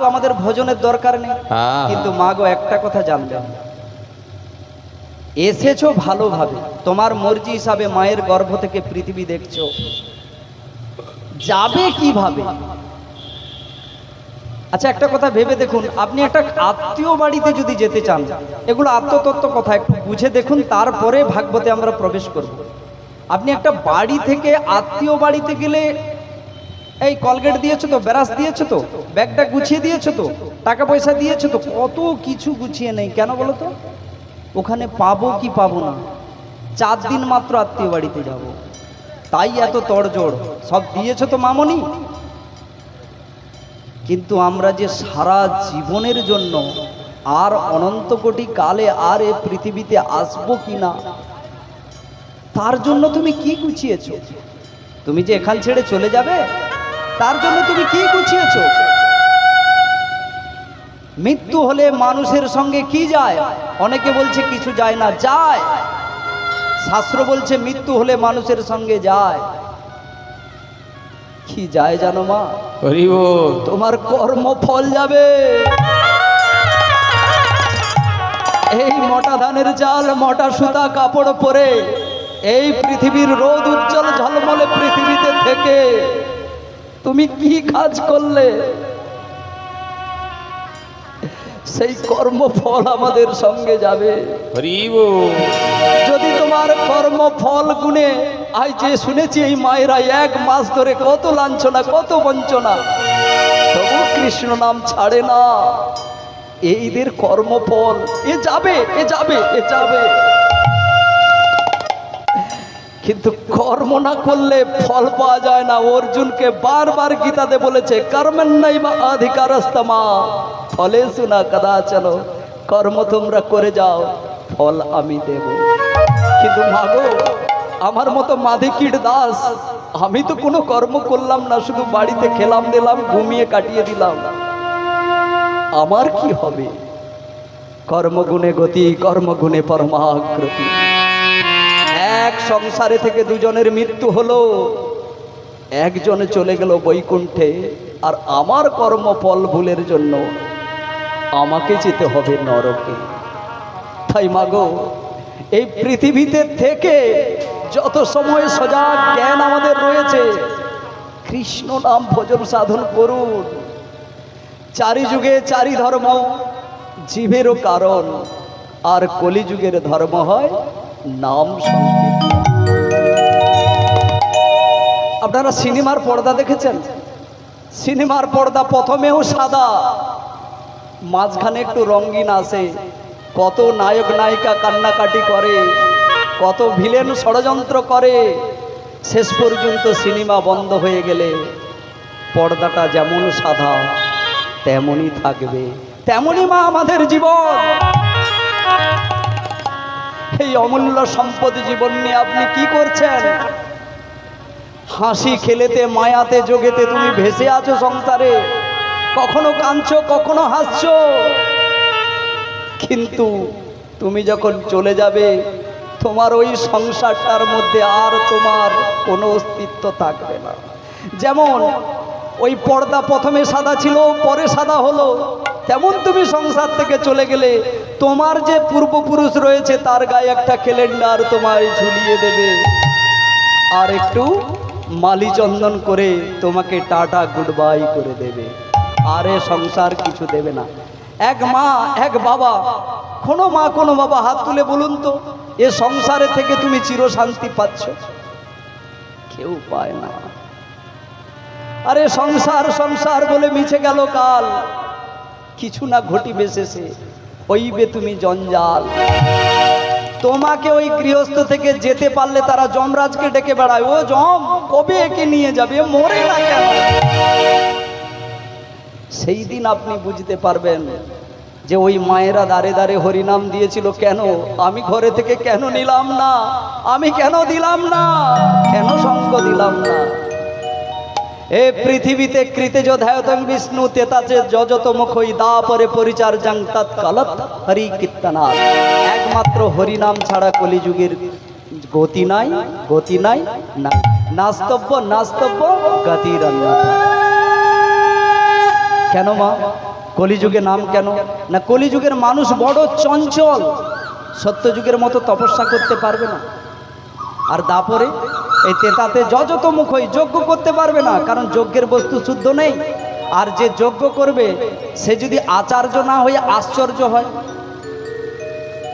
তো আমাদের ভোজনের দরকার নেই। কিন্তু মা গো একটা কথা জানবেন এসেছ ভালোভাবে। তোমার মর্জি হিসাবে মায়ের গর্ভ থেকে পৃথিবী দেখছ। যাবে কীভাবে? আচ্ছা একটা কথা ভেবে দেখুন। আপনি একটা আত্মীয় বাড়িতে যদি যেতে চান এগুলো আত্মতত্ত্ব কথা একটু বুঝে দেখুন তারপরে ভাগবতে আমরা প্রবেশ করব। আপনি একটা বাড়ি থেকে আত্মীয় বাড়িতে গেলে এই কলগেট দিয়েছ তো, ব্রাশ দিয়েছ তো, ব্যাগটা গুছিয়ে দিয়েছ তো, টাকা পয়সা দিয়েছ তো, কত কিছু গুছিয়ে নেই, কেন বলো তো? ওখানে পাবো কি পাবো না? চার দিন মাত্র আত্মীয় বাড়িতে যাব। তাই এত তড়জোড়। সব দিয়েছ তো মামনি? কিন্তু আমরা যে সারা জীবনের জন্য আর অনন্ত কোটি কালে আর এ পৃথিবীতে আসব কি না, তার জন্য তুমি কি গুছিয়েছো? তুমি যে এখান ছেড়ে চলে যাবে? তার জন্য তুমি কি গুছিয়েছো? মৃত্যু হলে মানুষের সঙ্গে কি যায়? অনেকে বলছে কিছু যায় না যায়। শাস্ত্র বলছে মৃত্যু হলে মানুষের সঙ্গে যায়। কি যায় জানো মা? তোমার কর্ম ফল যাবে। এই মোটা ধানের চাল মোটা সুতা কাপড় পরে এই পৃথিবীর রোদ উজ্জ্বল ঝলমলে পৃথিবীতে থেকে। তুমি কি কাজ করলে? সেই কর্মফল আমাদের সঙ্গে যাবে। যদি তোমার কর্মফল গুণে আই যে শুনেছি এই মায়েরা এক মাস ধরে কত লাঞ্ছনা কত বঞ্চনা। তবু কৃষ্ণ নাম ছাড়ে না। এইদের কর্মফল এ যাবে এ যাবে এ যাবে। কিন্তু কর্ম না করলে ফল পাওয়া যায় না। অর্জুনকে বারবার গীতাতে বলেছে কর্মের নাই বা অধিকারস্তমা, ফলে শোনা কদাচন, কর্ম তোমরা করে যাও, ফল আমি দেব। কিন্তু মাগো আমার মতো মাধিকির দাস, আমি তো কোনো কর্ম করলাম না, শুধু বাড়িতে খেলাম দিলাম, ঘুমিয়ে কাটিয়ে দিলাম। আমার কি হবে? কর্মগুণে গতি, কর্মগুণে পরমাগ্রতি। এক সংসারে থেকে দুজনের মৃত্যু হলো। একজনে চলে গেল বৈকুণ্ঠে, আর আমার কর্মফল ভুলের জন্য আমাকে যেতে হবে নরকে। তাই মাগো এই পৃথিবীতে থেকে যত সময় সজাগ জ্ঞান আমাদের রয়েছে, কৃষ্ণ নাম ভজন সাধন করুন। চারি যুগে চারি ধর্ম জীবেরও কারণ। আর কলিযুগের ধর্ম হয় নাম আপনারা সিনেমার পর্দা দেখেছেন? সিনেমার পর্দা প্রথমেও সাদা, মাঝখানে একটু রঙিন আসে কত নায়ক, নায়িকা কান্নাকাটি করে, কত ভিলেন ষড়যন্ত্র করে। শেষ পর্যন্ত সিনেমা বন্ধ হয়ে গেলে পর্দাটা যেমন সাদা, তেমনই থাকবে। তেমনই মা আমাদের জীবন। এই অমূল্য সম্পদ জীবন নিয়ে আপনি কি করছেন? হাসি খেলেতে, মায়াতে যোগেতে তুমি ভেসে আছো সংসারে। কখনো কাঁদছো, কখনো হাসছো। কিন্তু তুমি যখন চলে যাবে, তোমার ওই সংসারটার মধ্যে আর তোমার কোনো অস্তিত্ব থাকবে না। যেমন ওই পর্দা প্রথমে সাদা ছিল, পরে সাদা হলো। তেমন তুমি সংসার থেকে চলে গেলে, তোমার যে পূর্বপুরুষ রয়েছে তার গায়ে একটা ক্যালেন্ডার তোমায় ঝুলিয়ে দেবে। আর একটু মালি চন্দন করে তোমাকে টাটা গুড বাই করে দেবে। আরে সংসার কিছু দেবে না। এক মা, এক বাবা, কোনো মা, কোনো বাবা, হাত তুলে বলুন তো, এ সংসারে থেকে তুমি চিরশান্তি পাচ্ছ? কেউ পায় না। আরে সংসার সংসার বলে মিছে গেল কাল। কিছু না ঘটিবে শেষে। হইবে তুমি জঞ্জাল। তোমাকে ওই গৃহস্থ থেকে যেতে পারলে তারা যমরাজকে ডেকে বেড়ায়। ও যম, কবে একে নিয়ে যাবে? মরে না কেন? সেই দিন আপনি বুঝতে পারবেন যে ওই মায়েরা দাঁড়ে দাঁড়ে হরিনাম দিয়েছিল, কেন? আমি ঘরে থেকে কেন নিলাম না? আমি কেন দিলাম না? কেন সঙ্গ দিলাম না? এ পৃথিবীতে কৃতে যোধায়তং বিষ্ণু, তেতাচে যজত মুখই দা পরে পরিচার্যাং তৎকালত হরি কীর্তনাথ একমাত্র হরিনাম ছাড়া কলিযুগের গতি নাই গতি নাই, না, নাস্তব্য নাস্তব্য গতির কেন মা? কলিযুগে নাম কেন? না, কলিযুগের মানুষ বড় চঞ্চল। সত্যযুগের মতো তপস্যা করতে পারবে না। আর দাপরে? এই তেতাতে যত মুখ হই যজ্ঞ করতে পারবে না কারণ যজ্ঞের বস্তু শুদ্ধ নেই। আর যে যজ্ঞ করবে সে যদি আচার্য না হয়ে আশ্চর্য হয়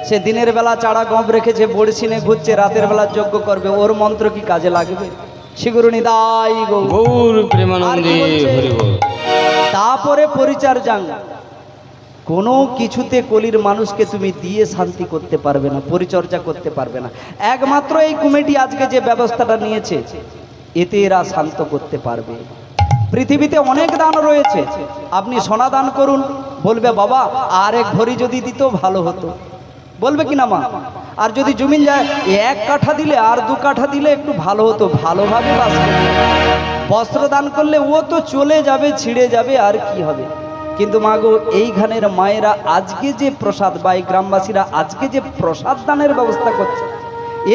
সে দিনের বেলা চাড়া গম রেখেছে বড়শিনে ঘুরছে রাতের বেলা যজ্ঞ করবে ওর মন্ত্র কি কাজে লাগবে? শিগুরুনি দাই গো গৌর প্রেমানন্দে আর কি বলছে? হরি বল তারপরে পরিচর্যাং কোনো কিছুতে কলির মানুষকে তুমি দিয়ে শান্তি করতে পারবে না, পরিচর্যা করতে পারবে না। একমাত্র এই কমিটি আজকে যে ব্যবস্থাটা নিয়েছে, এতে এরা শান্ত করতে পারবে। পৃথিবীতে অনেক দান রয়েছে। আপনি সোনা দান করুন, বলবে, বাবা আর এক ভরি যদি দিত, ভালো হতো। বলবে কি না, মা? আর যদি জমিন যায় এক কাঠা দিলে, আর দু কাঠা দিলে একটু ভালো হতো, ভালোভাবে বাস বস্ত্র দান করলে ও তো চলে যাবে, ছিঁড়ে যাবে, আর কি হবে? কিন্তু মা মাগো এইখানের মায়েরা আজকে যে প্রসাদ বা এই গ্রামবাসীরা আজকে যে প্রসাদ দানের ব্যবস্থা করছে,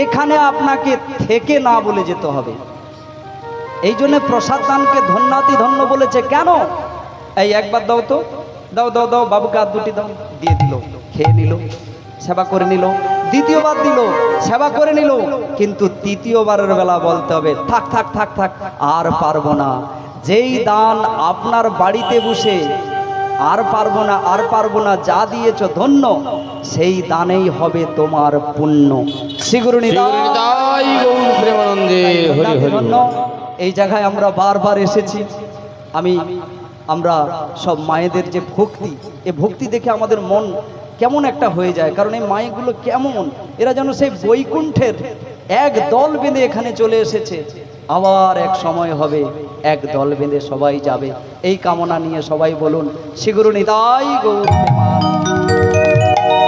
এখানে আপনাকে থেকে না বলে যেতে হবে। এই জন্য প্রসাদ দানকে ধন্যাতি ধন্য বলেছে। কেন? এই একবার দাও তো। দাও দাও দাও, বাবুকে আর দুটি দাও। দিয়ে দিল, খেয়ে নিল, সেবা করে নিল, দ্বিতীয়বার দিল, সেবা করে নিল। কিন্তু তৃতীয়বারের বেলা বলতে হবে, থাক থাক থাক থাক, আর পারব না। যেই দান আপনার বাড়িতে বসে আর পারব না আর পারব না যা দিয়েছ ধন্য সেই দানেই হবে তোমার পুণ্য। ধন্য। এই জায়গায় আমরা বারবার এসেছি। আমি আমরা সব মায়েদের যে ভক্তি এ ভক্তি দেখে আমাদের মন কেমন একটা হয়ে যায় কারণ এই মায়েগুলো কেমন এরা যেন সেই বৈকুণ্ঠের এক দল বেঁধে এখানে চলে এসেছে। আবার এক সময় হবে এক দল বেঁধে সবাই যাবে। এই কামনা নিয়ে সবাই বলুন, শিগুরু নিতাই গৌর।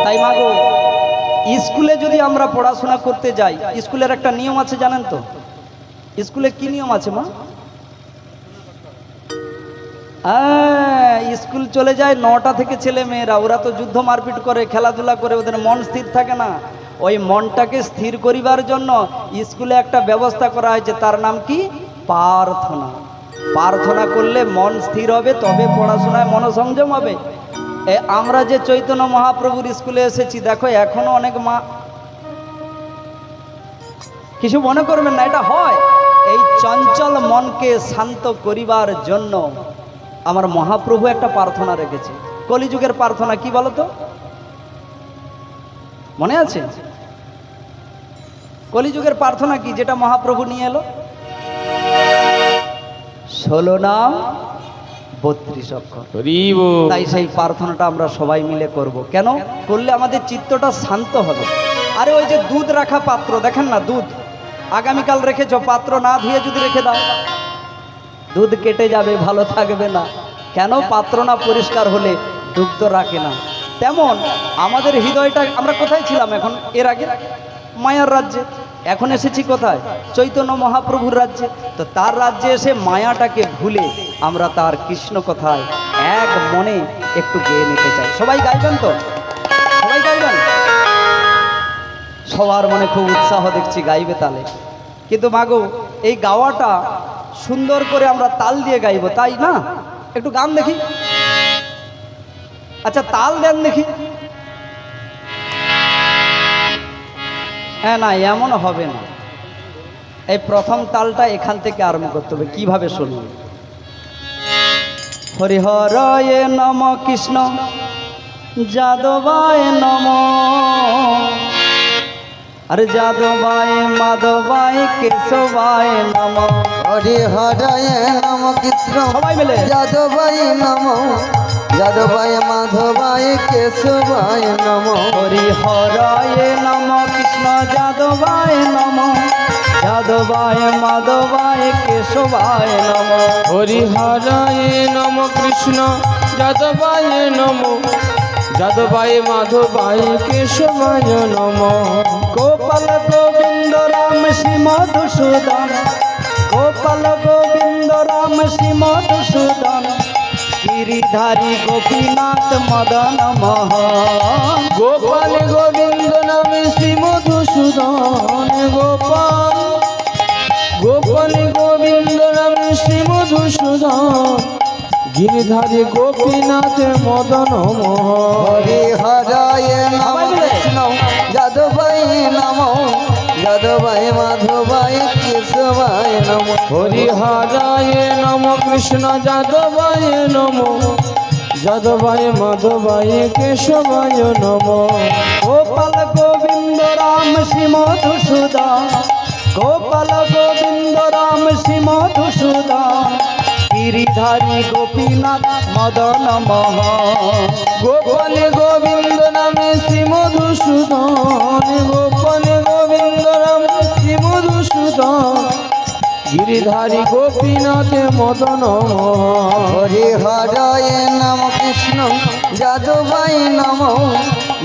তাই মাগো স্কুলে যদি আমরা পড়াশোনা করতে যাই, স্কুলের একটা নিয়ম আছে জানেন তো? স্কুলে কি নিয়ম আছে মা? হ্যাঁ স্কুল চলে যায় নটা থেকে ছেলে মেয়েরা ওরা তো যুদ্ধ মারপিট করে, খেলাধুলা করে, ওদের মন স্থির থাকে না। ওই মনটাকে স্থির করিবার জন্য স্কুলে একটা ব্যবস্থা করা হয়েছে, তার নাম কি? প্রার্থনা। প্রার্থনা করলে মন স্থির হবে, তবে পড়াশোনায় মনোসংযম হবে। এ, আমরা যে চৈতন্য মহাপ্রভুর স্কুলে এসেছি, দেখো, এখনও অনেক মা কিছু মনে করবেন না, এটা হয়। এই চঞ্চল মনকে শান্ত করিবার জন্য আমার মহাপ্রভু একটা প্রার্থনা রেখেছে। কলিযুগের প্রার্থনা, কি বলতো? মনে আছে? কলিযুগের প্রার্থনা কি যেটা মহাপ্রভু নিয়ে এলো? ষোলো নাম বত্রিশ অক্ষর। তাই সেই প্রার্থনাটা আমরা সবাই মিলে করব। কেন? করলে আমাদের চিত্তটা শান্ত হবে। আরে ওই যে দুধ রাখা পাত্র দেখেন না দুধ? আগামীকাল রেখেছ পাত্র না ধুয়ে যদি রেখে দাও। দুধ কেটে যাবে ভালো থাকবে না। কেন? পাত্র না পরিষ্কার হলে দুগ্ধ রাখে না। তেমন আমাদের হৃদয়টা, আমরা কোথায় ছিলাম এখন? এর আগে? মায়ার রাজ্যে। এখন এসেছি কোথায়? চৈতন্য মহাপ্রভুর রাজ্যে। তো তার রাজ্যে এসে মায়াটাকে ভুলে আমরা তার কৃষ্ণ কথায় এক মনে একটু গেয়ে নিতে চাই। সবাই গাইবেন তো? সবাই গাইবেন? সবার মনে খুব উৎসাহ দেখছি গাইবে তালে। কিন্তু মাগো, এই গাওয়াটা সুন্দর করে আমরা তাল দিয়ে গাইবো, তাই না? একটু গান দেখি। আচ্ছা তাল দেন দেখি। হ্যাঁ না এমন হবে না। এই প্রথম তালটা এখান থেকে আরম্ভ করতে হবে। কীভাবে শুনুন হরিহরয়ে নম কৃষ্ণ যাদবায় নম। আরে যাদবায় মাধবায় কেশবায় নম। হরে হরায় নম কৃষ্ণ সবাই মিলে। যাদবায় নম। যাদবায় মাধবায় কেশবায় নম। হরিহরয়ে নম, কৃষ্ণ যাদবায় নম। যাদবায় মাধবায় কেশবায় নম। হরিহরায় নম, কৃষ্ণ যাদবায় নম। যাদবায় মাধবায় কেশবায় নম। গোপাল গোবিন্দ রাম শ্রী মধুসূদন। গোপাল গোবিন্দ রাম শ্রী মধুসূদন। গিরিধারী গোপীনাথ মদন মহ গোপাল গোবিন্দ নামে শ্রী মধুসূদন গোপাল। গোপাল গোবিন্দ নামে শ্রী মধুসূদন গিরিধারী গোপীনাথ মদন মহ হরি হরায় নম যাদবাই মাধবাই কৃষ্ণবাই নম। হরিহরায় নম, কৃষ্ণ যাদবায় নম। যাদবাই মাধবায়, কেশবায় নম। গোপাল গোবিন্দ রাম শ্রী মধুসূদন। গোপাল গোবিন্দ রাম শ্রী মধুসূদন। গিরিধারী গোপীনাথ মদন মোহন গোপাল গোবিন্দ নামে শ্রী মধুসূদন গোপাল গোবিন্দ নাম শ্রী মধুসূদন গিরিধারী গোপীনাথ মদন হরি হরায় নম কৃষ্ণ যাদবাই নম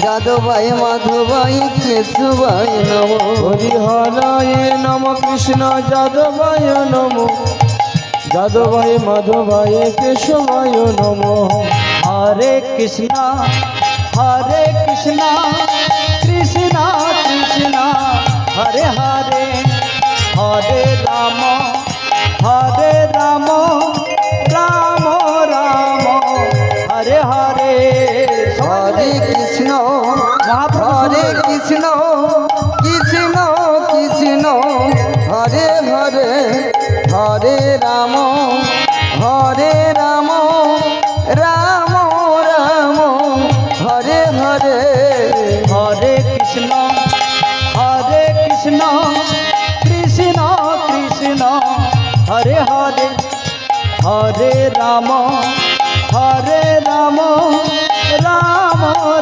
যাদবাই মাধবাই কেশবাই নম। হরিহরায় নম কৃষ্ণ যাদবায় নম। যাদবায় মাধবায় কেশবায় নম। হরে কৃষ্ণ হরে কৃষ্ণ কৃষ্ণ কৃষ্ণ। হরে হরে হরে রাম।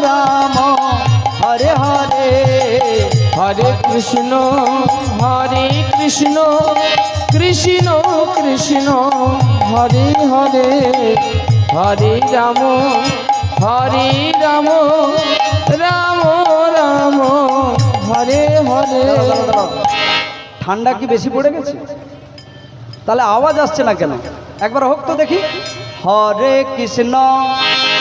রাম। হরে হরে হরে কৃষ্ণ হরে কৃষ্ণ কৃষ্ণ কৃষ্ণ। হরে হরে হরে রাম হরে রাম রাম রাম। হরে হরে। ঠান্ডা কি বেশি পড়ে গেছে? তাহলে আওয়াজ আসছে না কেন? একবার হোক তো দেখি। হরে কৃষ্ণ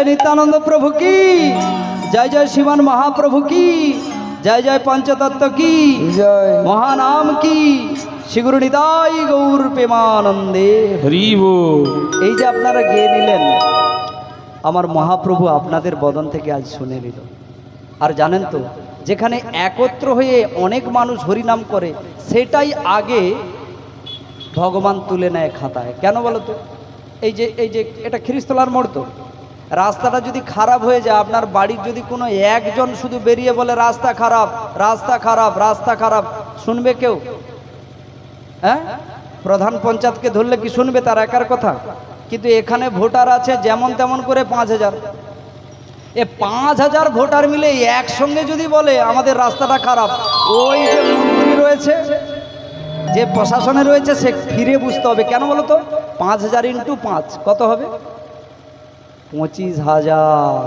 জয় নিত্যানন্দ প্রভু কি? জয় জয় শিবান মহাপ্রভু কি? জয় জয় পঞ্চতত্ত্ব কি? জয়। মহানাম কি? শ্রীগুরু নিতাই গৌর প্রেমানন্দে। হরিব এই যে আপনারা গেয়ে নিলেন আমার মহাপ্রভু আপনাদের বদন থেকে আজ শুনে নিল। আর জানেন তো যেখানে একত্র হয়ে অনেক মানুষ হরিনাম করে সেটাই আগে ভগবান তুলে নেয় খাতায়। কেন বলো তো? এই যে এই যে এটা খ্রিস্তলার মোড় তো রাস্তাটা যদি খারাপ হয়ে যায়, আপনার বাড়ির যদি কোনো একজন শুধু বেরিয়ে বলে, রাস্তা খারাপ রাস্তা খারাপ রাস্তা খারাপ, শুনবে কেউ? হ্যাঁ? প্রধান পঞ্চায়েতকে ধরলে কি শুনবে তার একার কথা? কিন্তু এখানে ভোটার আছে যেমন তেমন করে পাঁচ হাজার। এ পাঁচ হাজার ভোটার মিলে একসঙ্গে যদি বলে, আমাদের রাস্তাটা খারাপ, ওই যে মন্ত্রী রয়েছে, যে প্রশাসনে রয়েছে, সে ফিরে বুঝতে হবে। কেন বলো তো? পাঁচ হাজার ইন্টু পাঁচ, কত হবে? পঁচিশ হাজার।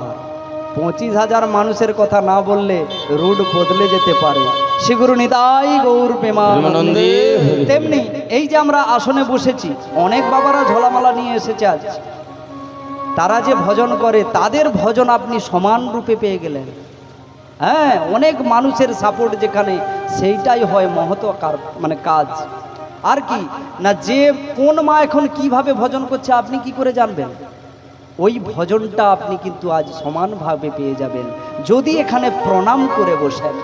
পঁচিশ হাজার মানুষের কথা না বললে রুট বদলে যেতে পারে। শিগুরু নিতাই গৌর প্রেমানন্দে। তেমনি এই যে আমরা আসনে বসেছি অনেক বাবারা ঝোলামালা নিয়ে এসেছে আজ। তারা যে ভজন করে তাদের ভজন আপনি সমান রূপে পেয়ে গেলেন। হ্যাঁ অনেক মানুষের সাপোর্ট যেখানে সেইটাই হয় মহত কার মানে কাজ। আর কি না যে কোন মা এখন কীভাবে ভজন করছে আপনি কি করে জানবেন? ওই ভজনটা আপনি কিন্তু আজ সমানভাবে পেয়ে যাবেন। যদি এখানে প্রণাম করে বসেন,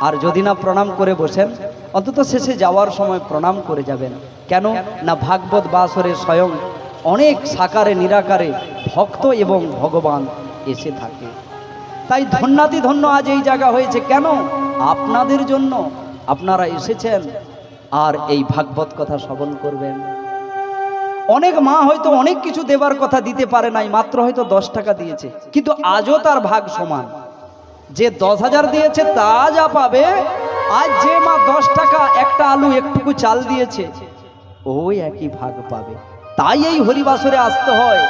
আর যদি না প্রণাম করে বসেন, অন্তত শেষে যাওয়ার সময় প্রণাম করে যাবেন। কেন? না ভাগবত বাসরে স্বয়ং অনেক সাকারে, নিরাকারে ভক্ত এবং ভগবান এসে থাকে। তাই ধন্যাতি ধন্য আজ এই জায়গা হয়েছে। কেন? আপনাদের জন্য আপনারা এসেছেন, আর এই ভাগবত কথা শ্রবণ করবেন। অনেক মা হয়তো অনেক কিছু দেবার কথা দিতে পারে নাই মাত্র হয়তো দশ টাকা দিয়েছে। কিন্তু আজও তার ভাগ সমান। যে দশ হাজার দিয়েছে তা যা পাবে। আজ যে মা দশ টাকা একটা আলু একটুকু চাল দিয়েছে ওই একই ভাগ পাবে। তাই এই হরিবাসরে আসতে হয়।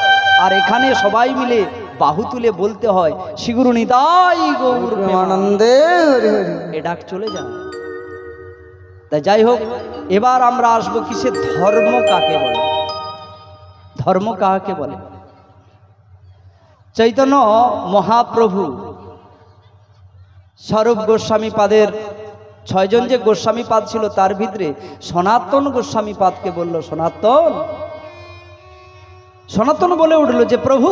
আর এখানে সবাই মিলে বাহু তুলে বলতে হয় শিগুরু নিতাই গৌর হরি এ ডাক চলে যায়। তাই যাই হোক এবার আমরা আসব কিসে ধর্ম কাকে বলে? ধর্ম কাহাকে বলে? চৈতন্য মহাপ্রভু স্বরূপ গোস্বামী পাদের ছয়জন যে গোস্বামী পাদ ছিল তার ভিতরে সনাতন গোস্বামী পাদকে বলল সনাতন? সনাতন বলে উঠল যে প্রভু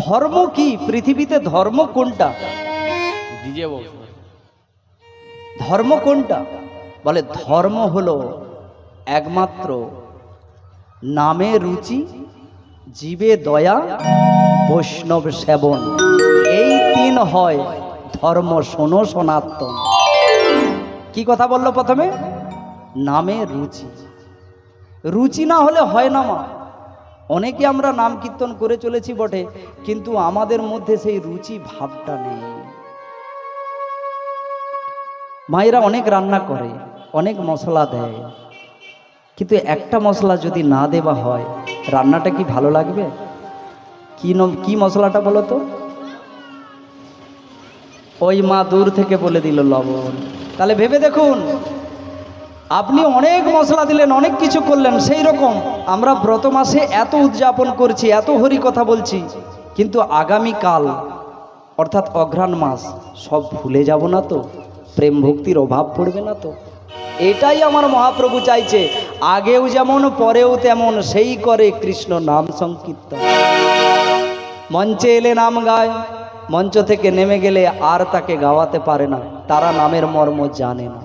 ধর্ম কি? পৃথিবীতে ধর্ম কোনটা? ধর্ম কোনটা? বলে ধর্ম হলো একমাত্র নামে রুচি, জীবে দয়া, বৈষ্ণব সেবন। এই তিন হয় ধর্ম শোনো সনাতন। কি কথা বলল প্রথমে? নামে রুচি। রুচি না হলে হয় না মা। অনেকে আমরা নাম কীর্তন করে চলেছি বটে, কিন্তু আমাদের মধ্যে সেই রুচি ভাবটা নেই। মায়েরা অনেক রান্না করে, অনেক মশলা দেয়। কিন্তু একটা মশলা যদি না দেওয়া হয়, রান্নাটা কি ভালো লাগবে? কি কি মশলাটা বলো তো? ওই মা দূর থেকে বলে দিল লবণ। তাহলে ভেবে দেখুন, আপনি অনেক মশলা দিলেন, অনেক কিছু করলেন, সেই রকম। আমরা ব্রত মাসে এত উদযাপন করছি, এত হরি কথা বলছি, কিন্তু আগামী কাল অর্থাৎ অঘ্রাণ মাস, সব ভুলে যাব না তো? প্রেম ভক্তির অভাব পড়বে না তো? এটাই আমার মহাপ্রভু চাইছে। আগেও যেমন, পরেও তেমন, সেই করে কৃষ্ণ নাম সংকীর্তন। মঞ্চে এলে নাম গায়, মঞ্চ থেকে নেমে গেলে আর তাকে গাওয়াতে পারে না, তারা নামের মর্ম জানে না।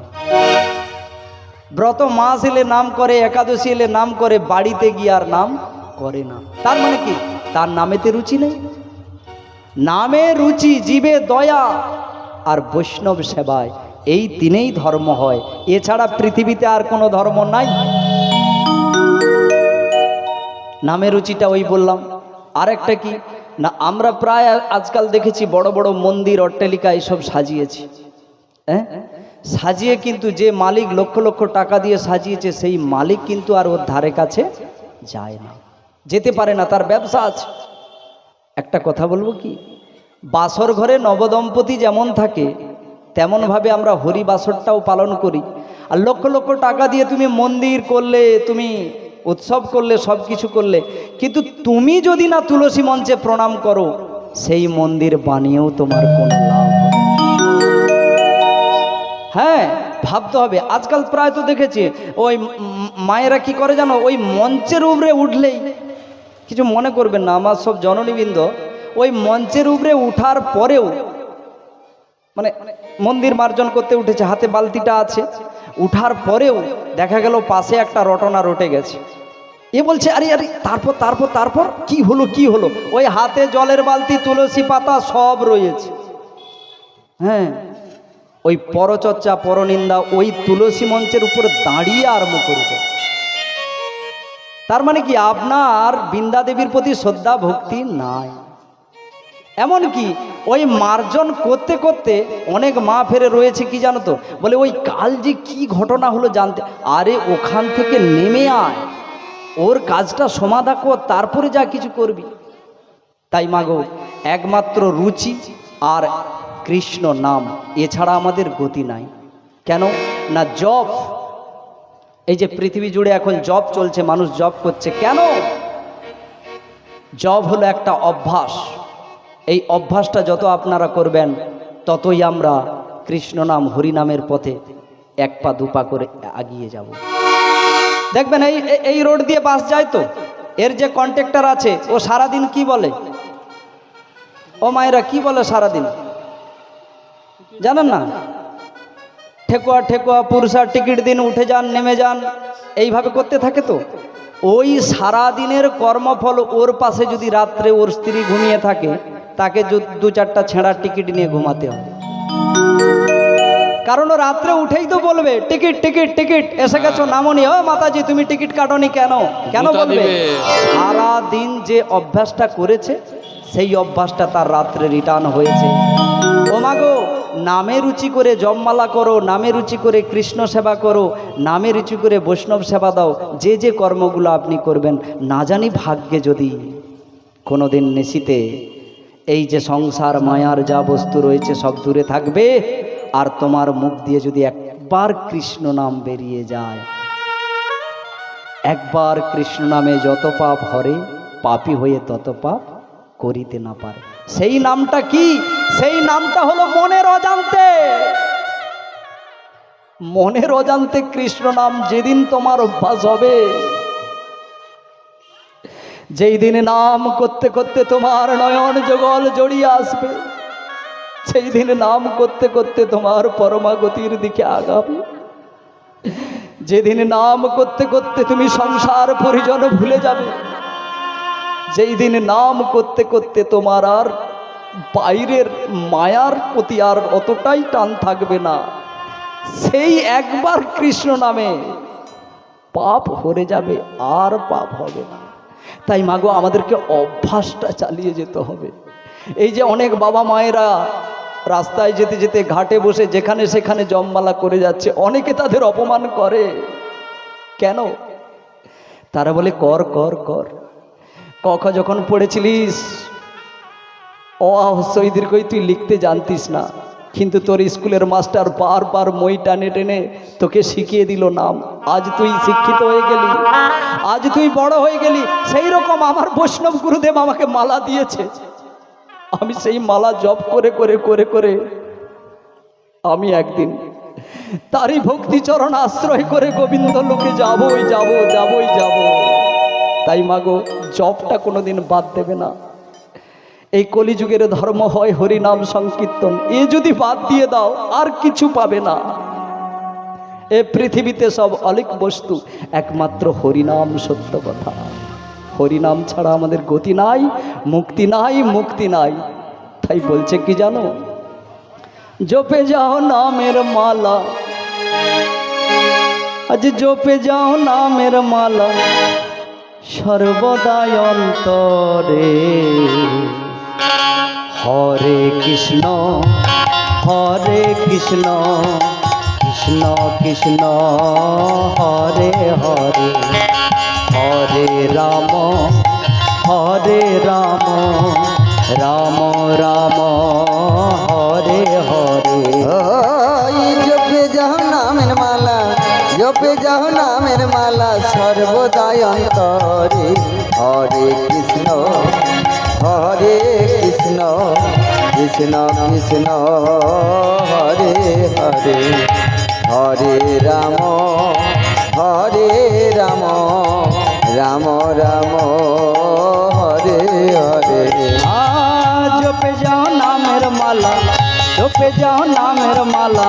ব্রত মাস এলে নাম করে, একাদশী এলে নাম করে, বাড়িতে গিয়ে আর নাম করে না। তার মানে কি? তার নামেতে রুচি নেই। নামে রুচি, জীবে দয়া আর বৈষ্ণব সেবায় এই তিনেই ধর্ম হয়। এছাড়া পৃথিবীতে আর কোনো ধর্ম নাই। নামে রুচিটা ওই বললাম। আরেকটা কি? না, আমরা প্রায় আজকাল দেখেছি বড় বড় মন্দির, অট্টালিকা এইসব সাজিয়েছি। হ্যাঁ? সাজিয়ে কিন্তু যে মালিক লক্ষ লক্ষ টাকা দিয়ে সাজিয়েছে, সেই মালিক কিন্তু আর ওর ধারে কাছে যায় না। যেতে পারে না, তার ব্যবসা আছে। একটা কথা বলব কি? বাসর ঘরে নবদম্পতি যেমন থাকে তেমনভাবে আমরা হরি বাসরটাও পালন করি। আর লক্ষ লক্ষ টাকা দিয়ে তুমি মন্দির করলে, তুমি উৎসব করলে সব কিছু করলে, কিন্তু তুমি যদি না তুলসী মঞ্চে প্রণাম করো, সেই মন্দির বানিয়েও তোমার কোনো লাভ হ্যাঁ ভাবতে হবে। আজকাল প্রায় তো দেখেছি, ওই মায়েরা কি করে জানো? ওই মঞ্চের উপরে উঠলেই, কিছু মনে করবেন না, আমার সব জননীবৃন্দ, ওই মঞ্চের উপরে উঠার পরেও মানে মন্দির মার্জন করতে উঠেছে, হাতে বালতিটা আছে। উঠার পরেও দেখা গেল পাশে একটা রটনা রটে গেছে। এ বলছে, আরে আরে, তারপর তারপর তারপর? কি হলো কি হলো? ওই হাতে জলের বালতি, তুলসী পাতা সব রয়েছে। হ্যাঁ ওই পরচর্চা, পরনিন্দা ওই তুলসী মঞ্চের উপর দাঁড়িয়ে আরম্ভ করবে তার মানে কি, আপনার বৃন্দা দেবীর প্রতি শ্রদ্ধা, ভক্তি নাই। এমন কি ওই মার্জন করতে করতে অনেক মা ফেরে রয়েছে কি জানো তো? বলে ওই কাল যে কি ঘটনা হলো জানতে। আরে ওখান থেকে নেমে আয়। ওর কাজটা সমাধা কর, তারপরে যা কিছু করবি। তাই মাগো একমাত্র রুচি আর কৃষ্ণ নাম। এছাড়া আমাদের গতি নাই। কেন? না জব এই যে পৃথিবী জুড়ে এখন জব চলছে, মানুষ জব করছে। কেন? জব হলো একটা অভ্যাস। এই অভ্যাসটা যত আপনারা করবেন, ততই আমরা কৃষ্ণ নাম হরিনামের পথে এক পা দুপা করে আগিয়ে যাব। দেখবেন এই, এই- রোড দিয়ে বাস যায় তো, এর যে কন্ট্রাক্টর আছে, ও সারাদিন কি বলে? ও মায়েরা কি বলে সারাদিন? জানেন না? ঠেকুয়া ঠেকুয়া পুরুষা টিকিট দিন, উঠে যান, নেমে যান, এইভাবে করতে থাকে তো। ওই সারা দিনের কর্মফল ওর পাশে যদি রাত্রে ওর স্ত্রী ঘুমিয়ে থাকে তাকে দু- চারটা ছেঁড়ার টিকিট নিয়ে ঘুমাতে হবে। কারণ ও রাত্রে উঠেই তো বলবে টিকিট টিকিট টিকিট এসে গেছো নামনি। ও মাতাজি তুমি টিকিট কাটনি কেন? কেন বলবে। সারা দিন যে অভ্যাসটা করেছে সেই অভ্যাসটা তার রাত্রে রিটার্ন হয়েছে। ও মাগো নামে রুচি করে জপমালা করো নামে রুচি করে কৃষ্ণ সেবা করো নামে রুচি করে বৈষ্ণব সেবা দাও যে যে কর্মগুলো আপনি করবেন না জানি ভাগ্যে যদি কোনো দিন নেশিতে এই যে সংসার, মায়ার যা বস্তু রয়েছে সব দূরে থাকবে। আর তোমার মুখ দিয়ে যদি একবার কৃষ্ণ নাম বেরিয়ে যায়, একবার কৃষ্ণ নামে যত পাপ হরে, পাপি হয়ে তত পাপ করিতে না পারে। সেই নামটা কি? সেই নামটা হলো মনের অজান্তে। মনের অজান্তে কৃষ্ণ নাম যেদিন তোমার অভ্যাস হবে যেই দিন নাম করতে করতে তোমার নয়ন যুগল জড়িয়ে আসবে, সেই দিন নাম করতে করতে তোমার পরমাগতির দিকে আগাবে। যেদিন নাম করতে করতে তুমি সংসার পরিজন ভুলে যাবে, যেই দিন নাম করতে করতে তোমার আর বাইরের মায়ার প্রতি আর অতটাই টান থাকবে না, সেই একবার কৃষ্ণ নামে পাপ হরে যাবে, আর পাপ হবে না। তাই মাগো আমাদেরকে অভ্যাসটা চালিয়ে যেতে হবে। এই যে অনেক বাবা মায়েরা রাস্তায় যেতে যেতে ঘাটে বসে যেখানে সেখানে জমমালা করে যাচ্ছে, অনেকে তাদের অপমান করে। কেন? তারা বলে, কর কর কর। ক, খ, যখন পড়েছিলিস, অ সৈদির কই, তুই লিখতে জানতিস না। কিন্তু তোর স্কুলের মাস্টার বারবার মই টানে টেনে তোকে শিখিয়ে দিল নাম। আজ তুই শিক্ষিত হয়ে গেলি। আজ তুই বড় হয়ে গেলি। সেই রকম আমার বৈষ্ণব গুরুদেব আমাকে মালা দিয়েছে। আমি সেই মালা জপ করে করে করে করে আমি একদিন তারই ভক্তিচরণ আশ্রয় করে গোবিন্দ লোকে যাবই, যাব, যাবই, যাব। তাই মাগো জবটা কোনোদিন বাদ দেবে না। এই কলিযুগের ধর্ম হয় হরিনাম সংকীর্তন। এ যদি বাদ দিয়ে দাও, আর কিছু পাবে না। এ পৃথিবীতে সব অলিক বস্তু, একমাত্র হরিনাম সত্য কথা। হরিনাম ছাড়া আমাদের গতি নাই, মুক্তি নাই মুক্তি নাই। তাই বলছে কি জানো? জপে যাও নামের মালা। আজ জপে যাও নামের মালা। সর্বদাই অন্তরে। হরে কৃষ্ণ হরে কৃষ্ণ কৃষ্ণ কৃষ্ণ, হরে হরে। হরে রাম হরে রাম রাম রাম, হরে হরে। জপে যাও নামের মালা, জপে যাও নামের মালা, সর্বদাই কৃষ্ণ কৃষ্ণ, হরে হরে হরে রাম হরে রাম রাম রাম, হরে হরে। জপে যাও নামের মালা জপে যাও নামের মালা,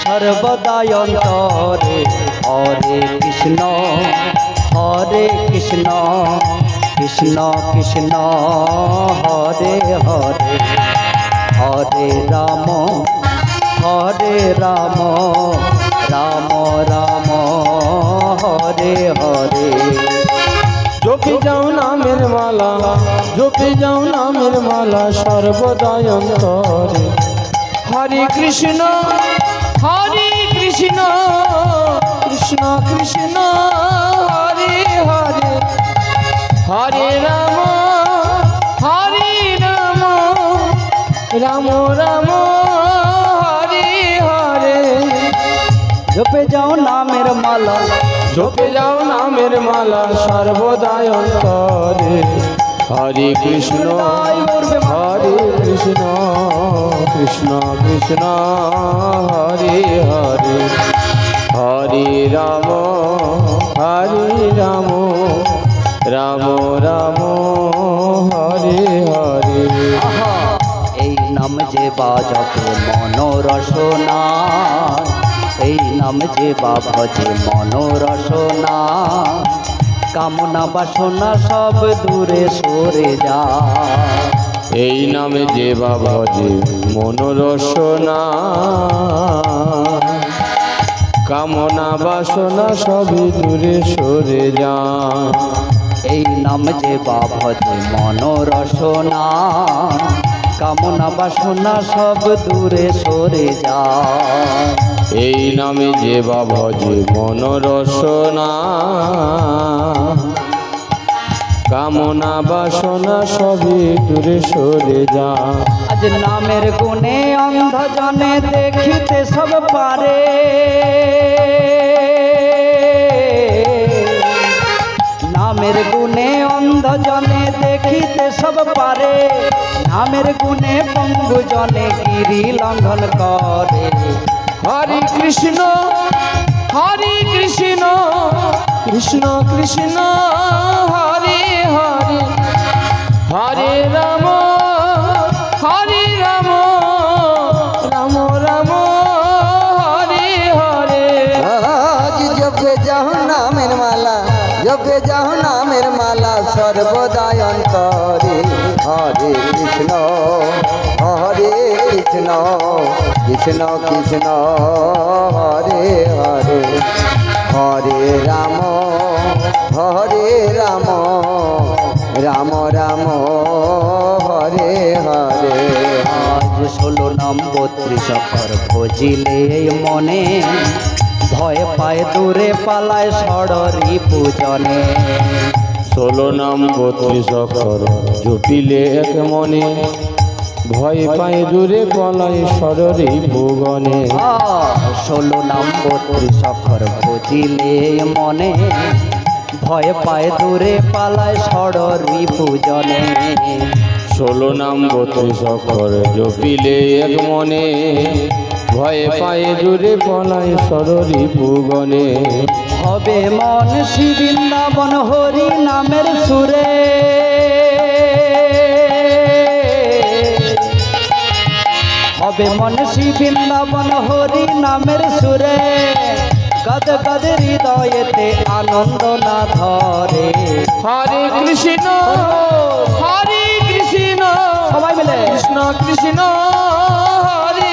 সর্বদাই অন্তরে। হরে কৃষ্ণ হরে কৃষ্ণ কৃষ্ণ কৃষ্ণ, হরে হরে। হরে রাম হরে রাম রাম রাম, হরে হরে। জপে যাও নামের মালা জপে যাও নামের মালা সর্বদাই অন্তরে। হরে কৃষ্ণ হরে কৃষ্ণ কৃষ্ণ কৃষ্ণ হরে রাম হরে রাম রাম রাম হরে হরে। জপে যাও নামের মালা। জপে যাও নামের মালা সর্বদাই অন্তরে। হরে কৃষ্ণ হরে কৃষ্ণ কৃষ্ণ কৃষ্ণ হরে হরে। হরে রাম রাম রাম হরে হরে। এই নাম যে বাজকে মনোরসনা এই নাম যে বাজে মনোরসনা কামনা বাসনা সব দূরে সরে যা। এই নামে যে বাবা যে মনোরসনা কামনা বাসনা সবই দূরে সরে যা। এই নাম যে বাজে মনোরসনা। কামনা বাসনা সব দূরে সরে যা। এই নামে যে বাবা যে মনোরসনা। কামনা বাসনা সবই দূরে সরে যা। আজ নামের গুণে অন্ধ জনে দেখিতে সব পারে। নামের গুণে অন্ধ জনে দেখিতে সব পারে। নামের গুণে পঙ্গু জনে গিরি লঙ্ঘন করে। হরি কৃষ্ণ হরি কৃষ্ণ কৃষ্ণ কৃষ্ণ, হরে হরে। হরে রাম। কৃষ্ণ, হরে কৃষ্ণ কৃষ্ণ কৃষ্ণ, হরে হরে। হরে রাম হরে রাম রাম রাম, হরে হরে। আজ ষোলো নাম বত্রিশ অক্ষর ভজিলে মনে, ভয় পায় দূরে পালায় ষড়রি পূজনে ষোলো নাম বত্রিশ অক্ষর জপিলে এক মনে ভয় পাই দূরে পলাই সররি ভুবনে। ষোলো নাম বত্রিশ অক্ষর ভজিলে মনে ভয় পায় দূরে পালায় ষড়রি পূজনে ষোলো নাম বত্রিশ অক্ষর জপিলে এক মনে ভয়ে পায়ে দূরে পলাই সররি ভুবনে। হবে মন শ্রী বৃন্দাবন হরি নামের সুরে। হবে মন শ্রী বৃন্দাবন হরি নামের সুরে। গদ গদ হৃদয়েতে আনন্দ না ধরে। হরে কৃষ্ণ হরে কৃষ্ণ। সবাই মিলে। কৃষ্ণ কৃষ্ণ হরে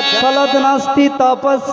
গুরু নিতাই গৌর